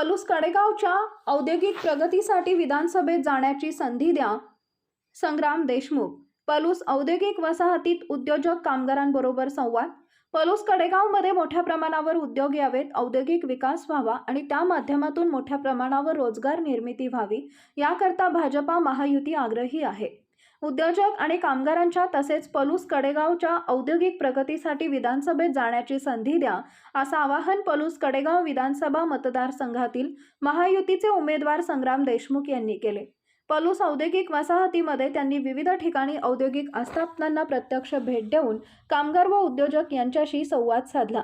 पलूस कडेगावच्या औद्योगिक प्रगतीसाठी विधानसभेत जाण्याची संधी द्या. संग्राम देशमुख पलूस औद्योगिक वसाहतीत उद्योजक कामगारांबरोबर संवाद. पलूस कडेगावमध्ये मोठ्या प्रमाणावर उद्योग यावेत औद्योगिक विकास व्हावा आणि त्या माध्यमातून मोठ्या प्रमाणावर रोजगार निर्मिती व्हावी. याकरता भाजपा महायुती आग्रही आहे. उद्योजक आणि कामगारांच्या तसेच पलूस कडेगावच्या औद्योगिक प्रगतीसाठी विधानसभेत जाण्याची संधी द्या असं आवाहन पलूस कडेगाव विधानसभा मतदारसंघातील महायुतीचे उमेदवार संग्राम देशमुख यांनी केले. पलूस औद्योगिक वसाहतीमध्ये त्यांनी विविध ठिकाणी औद्योगिक आस्थापनांना प्रत्यक्ष भेट देऊन कामगार व उद्योजक यांच्याशी संवाद साधला.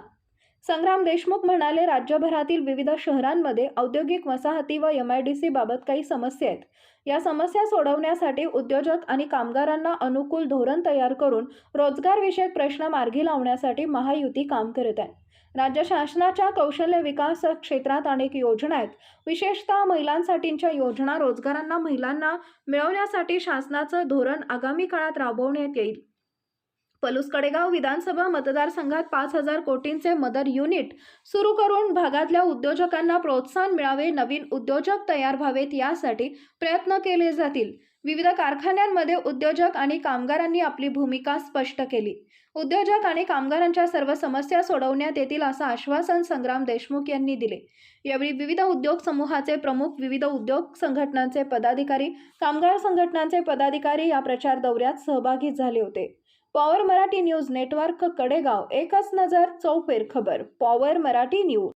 संग्राम देशमुख म्हणाले राज्यभरातील विविध शहरांमध्ये औद्योगिक वसाहती व एम आय डी सी बाबत काही समस्या आहेत. या समस्या सोडवण्यासाठी उद्योजक आणि कामगारांना अनुकूल धोरण तयार करून रोजगारविषयक प्रश्न मार्गी लावण्यासाठी महायुती काम करत आहे. राज्य शासनाच्या कौशल्य विकास क्षेत्रात अनेक योजना आहेत. विशेषतः महिलांसाठीच्या योजना रोजगारांना महिलांना मिळवण्यासाठी शासनाचं धोरण आगामी काळात राबवण्यात येईल. पलूस कडेगाव विधानसभा मतदारसंघात पाच हजार कोटींचे मदर युनिट सुरू करून भागातल्या उद्योजकांना प्रोत्साहन मिळावे नवीन उद्योजक तयार व्हावेत यासाठी प्रयत्न केले जातील. विविध कारखान्यांमध्ये उद्योजक आणि कामगारांनी आपली भूमिका स्पष्ट केली. उद्योजक आणि कामगारांच्या सर्व समस्या सोडवण्यात येतील असं आश्वासन संग्राम देशमुख यांनी दिले. यावेळी विविध उद्योग समूहाचे प्रमुख विविध उद्योग संघटनांचे पदाधिकारी कामगार संघटनांचे पदाधिकारी या प्रचार दौऱ्यात सहभागी झाले होते. Power Marathi news network Kadegaon एकच नजर चौफेर खबर पॉवर मराठी न्यूज.